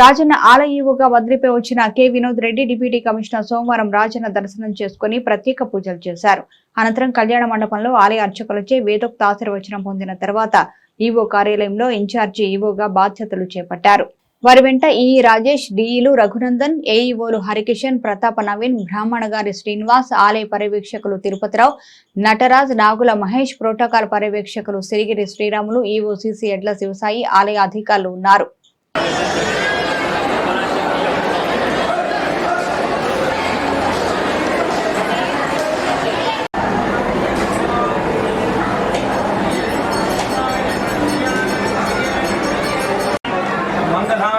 రాజన్న ఆలయీవుగా వదిలిపై వచ్చిన K Vinod Reddy deputy commissioner సోమవారం రాజన్న దర్శనం చేసుకుని ప్రత్యేక పూజలు చేశారు. అనంతరం కళ్యాణ మండపంలో ఆలయ అర్చకులచే వేదోక్త ఆశీర్వచనం పొందిన తర్వాత ఈవో కార్యాలయంలో ఇన్ఛార్జి ఈవోగా బాధ్యతలు చేపట్టారు. వారి వెంట ఈ రాజేష్ డిఈలు రఘునందన్ ఏఈఓలు హరికిషన్ ప్రతాప నవీన్ బ్రాహ్మణ గారి శ్రీనివాస్ ఆలయ పర్యవేక్షకులు తిరుపతిరావు నటరాజ్ నాగుల మహేష్ ప్రోటోకాల్ పర్యవేక్షకులు సిరిగిరి శ్రీరాములు ఈవో సిసి ఎడ్ల శివసాయి ఆలయ అధికారులు ఉన్నారు. مانگل ہاں